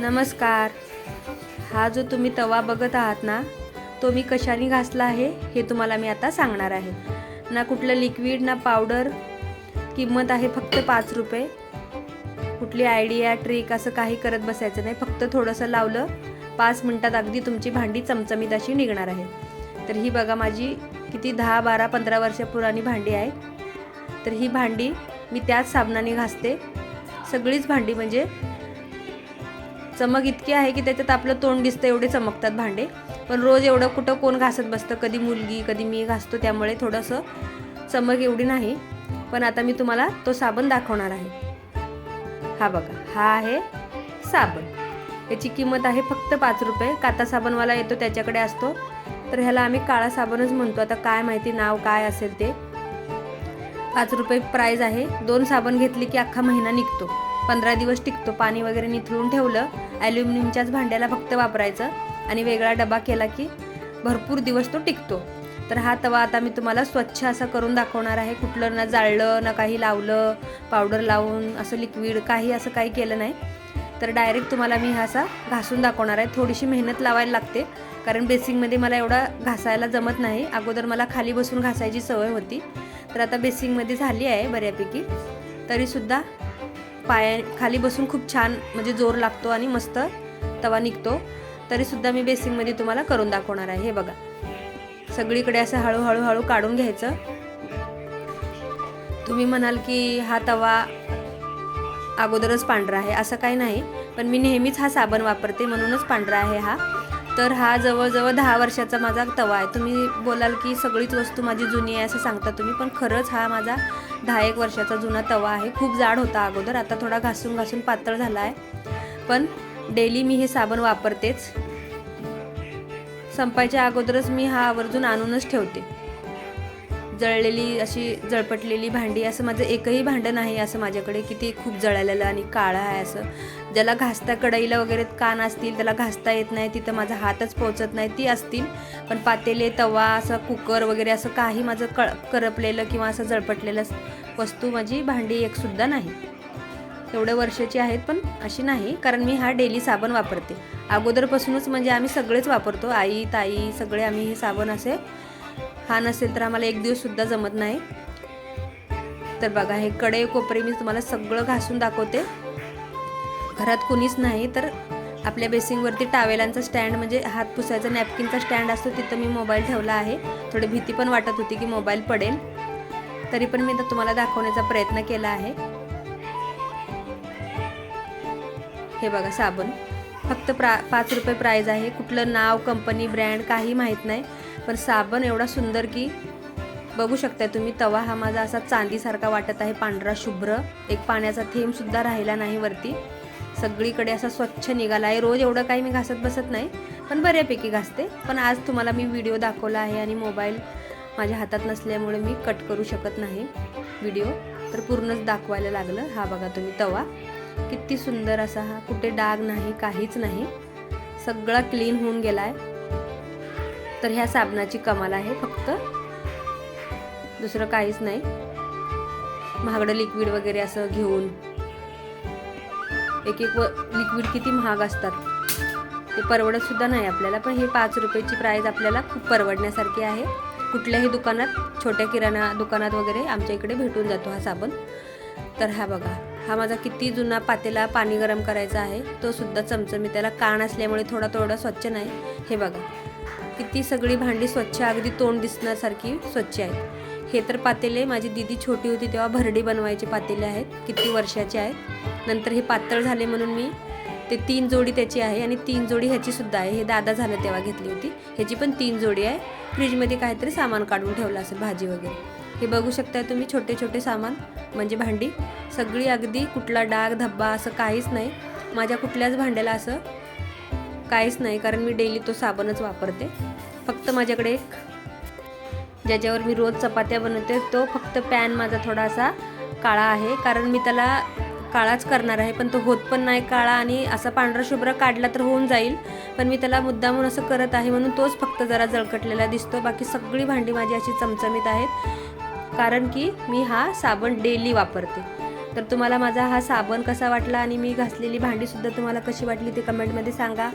नमस्कार. हा जो तुम्ही तवा बघत आहात ना तो मी कशाने घासला आहे हे तुम्हाला मी आता सांगणार आहे. ना कुठलं लिक्विड ना पावडर किंमत आहे फक्त पाच रुपये. कुठली आयडिया ट्रिक असं काही करत बसायचं नाही फक्त थोडंसं लावलं पाच मिनटात अगदी तुमची भांडी चमचमीत अशी निघणार आहे. तर ही बघा माझी किती दहा बारा पंधरा वर्ष पुराणी भांडी आहे. तर ही भांडी मी त्याच साबणाने घासते. सगळीच भांडी म्हणजे चमक इतकी आहे की त्याच्यात आपलं तोंड दिसतं एवढे चमकतात भांडे. पण रोज एवढं कुठं कोण घासत बसतं? कधी मुलगी कधी मी घासतो त्यामुळे थोडंसं चमक एवढी नाही. पण आता मी तुम्हाला तो साबण दाखवणार आहे. हा बघा हा आहे साबण. याची किंमत आहे फक्त पाच रुपये. काता साबणवाला येतो त्याच्याकडे असतो. तर ह्याला आम्ही काळा साबणच म्हणतो. आता काय माहिती नाव काय असेल ते. पाच रुपये प्राईज आहे. दोन साबण घेतले की अख्खा महिना निघतो. पंधरा दिवस टिकतो पाणी वगैरे निथळून ठेवलं ॲल्युमिनियमच्याच भांड्याला फक्त वापरायचं आणि वेगळा डबा केला की भरपूर दिवस तो टिकतो. तर हा तवा आता मी तुम्हाला स्वच्छ असा करून दाखवणार आहे. कुठलं ना जाळलं ना काही लावलं पावडर लावून असं लिक्विड काही असं काही केलं नाही. तर डायरेक्ट तुम्हाला मी हा असा घासून दाखवणार आहे. थोडीशी मेहनत लावायला लागते कारण बेसिंगमध्ये मला एवढा घासायला जमत नाही. अगोदर मला खाली बसून घासायची सवय होती. तर आता बेसिंगमध्ये झाली आहे बऱ्यापैकी. तरीसुद्धा पाया खाली बसून खूप छान म्हणजे जोर लागतो आणि मस्त तवा निघतो. तरीसुद्धा मी बेसिनमध्ये तुम्हाला करून दाखवणार आहे. हे बघा. सगळीकडे असं हळूहळू हळू काढून घ्यायचं. तुम्ही म्हणाल की हा तवा अगोदरच पांढरा आहे. असं काही नाही. पण मी नेहमीच हा साबण वापरते. म्हणूनच पांढरा आहे हा. तर हा जवळजवळ दहा वर्षाचा माझा तवा आहे. तुम्ही बोलाल की सगळीच वस्तू माझी जुनी आहे असं सांगता तुम्ही पण खरंच हा माझा दहा एक वर्षाचा जुना तवा आहे. खूप जाड होता अगोदर आता थोडा घासून घासून पातळ झाला आहे. पण डेली मी हे साबण वापरतेच. संपायच्या अगोदरच मी हा आवर्जून आणूनच ठेवते. जळलेली अशी जळपटलेली भांडी असं माझं एकही भांडं नाही असं माझ्याकडे की ते खूप जळालेलं आणि काळं आहे असं. ज्याला घासता कढईला वगैरे कान असतील त्याला घासता येत नाही तिथं माझा हातच पोचत नाही ती असतील. पण पातेले तवा असं कुकर वगैरे असं काही माझं कळ करपलेलं किंवा असं जळपटलेलं वस्तू माझी भांडी एकसुद्धा नाही. एवढ्या वर्षाची आहेत पण अशी नाही. कारण मी हा डेली साबण वापरते. अगोदरपासूनच म्हणजे आम्ही सगळेच वापरतो. आई ताई सगळे आम्ही हे साबण असे हा नसेल तर आम्हाला एक दिवससुद्धा जमत नाही. तर बघा हे कडे कोपरे मी तुम्हाला सगळं घासून दाखवते. घरात कुणीच नाही तर आपल्या बेसिंगवरती टावेलांचा स्टँड म्हणजे हात पुसायचा नॅपकिनचा स्टँड असतो तिथं मी मोबाईल ठेवला आहे. थोडी भीती पण वाटत होती की मोबाईल पडेल. तरी पण मी तर तुम्हाला दाखवण्याचा प्रयत्न केला आहे. हे बघा साबण. फक्त प्रा पाच रुपये प्राईज आहे. कुठलं नाव कंपनी ब्रँड काही माहीत नाही. पण साबण एवढा सुंदर की बघू शकता तुम्ही तवा हा माझा असा चांदीसारखा वाटत आहे पांढरा शुभ्र. एक पाण्याचा थेंबसुद्धा राहिला नाही वरती. सगळीकडे असा स्वच्छ निघाला आहे. रोज एवढं काही मी घासत बसत नाही पण बऱ्यापैकी घासते. पण आज तुम्हाला मी व्हिडिओ दाखवला आहे आणि मोबाईल माझ्या हातात नसल्यामुळे मी कट करू शकत नाही व्हिडिओ. तर पूर्णच दाखवायला लागलं. हा बघा तुम्ही तवा. किती सुंदर असा हा. कुठे डाग नाही काहीच नाही. सगळा क्लीन होऊन गेला आहे तर ह्या साबणाची कमाल आहे फक्त. दुसरं काहीच नाही. महागडं लिक्विड वगैरे असं घेऊन. एक एक व लिक्विड किती महाग असतात. ते परवडत सुद्धा नाही आपल्याला पण हे पाच रुपयाची प्राईज आपल्याला खूप परवडण्यासारखी आहे. कुठल्याही दुकानात छोट्या किराणा दुकानात वगैरे आमच्या इकडे भेटून जातो हा साबण. तर हा बघा हा माझा किती जुना पातेला पाणी गरम करायचा आहे तो सुद्धा चमचमी त्याला कान असल्यामुळे थोडा थोडा स्वच्छ नाही. हे बघा किती सगळी भांडी स्वच्छ अगदी तोंड दिसण्यासारखी स्वच्छ आहेत. हे तर पातेले माझी दिदी छोटी होती तेव्हा भरडी बनवायचे पातेले आहेत किती वर्षाचे आहेत. नंतर हे पातळ झाले म्हणून मी ते तीन जोडी त्याची आहे आणि तीन जोडी ह्याची सुद्धा आहे. हे दादा झालं तेव्हा घेतली होती. ह्याची पण तीन जोडी आहे. फ्रीजमध्ये काहीतरी सामान काढून ठेवलं असेल भाजी वगैरे. हे बघू शकताय तुम्ही छोटे छोटे सामान म्हणजे भांडी. सगळी अगदी कुठला डाग धब्बा असं काहीच नाही. माझ्या कुठल्याच भांड्याला असं काहीच नाही कारण मी डेली तो साबणच वापरते. फक्त माझ्याकडे एक ज्याच्यावर मी रोज चपात्या बनवते तो फक्त पॅन माझा थोडासा काळा आहे कारण मी त्याला काळाच करणार आहे पण तो होत पण नाही काळा आणि असा पांढरा शुभ्र काढला तर होऊन जाईल. पण मी त्याला मुद्दामून असं करत आहे म्हणून तोच फक्त जरा जळकटलेला दिसतो. बाकी सगळी भांडी माझी अशी चमचमीत आहेत कारण की मी हा साबण डेली वापरते. तर तुम्हाला माझा हा साबण कसा वाटला आणि मी घासलेली भांडीसुद्धा तुम्हाला कशी वाटली ते कमेंटमध्ये सांगा.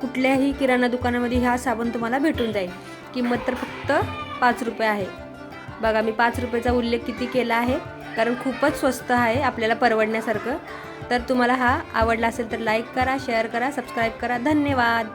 कुठल्याही किराणा दुकानामध्ये हा साबण तुम्हाला भेटून जाईल. किंमत तर फक्त पाच रुपये आहे. बघा मी पाच रुपयाचा उल्लेख किती केला आहे कारण खूपच स्वस्त आहे आपल्याला परवडण्यासारखं. तर तुम्हाला हा आवडला असेल तर लाईक करा शेअर करा सबस्क्राईब करा. धन्यवाद!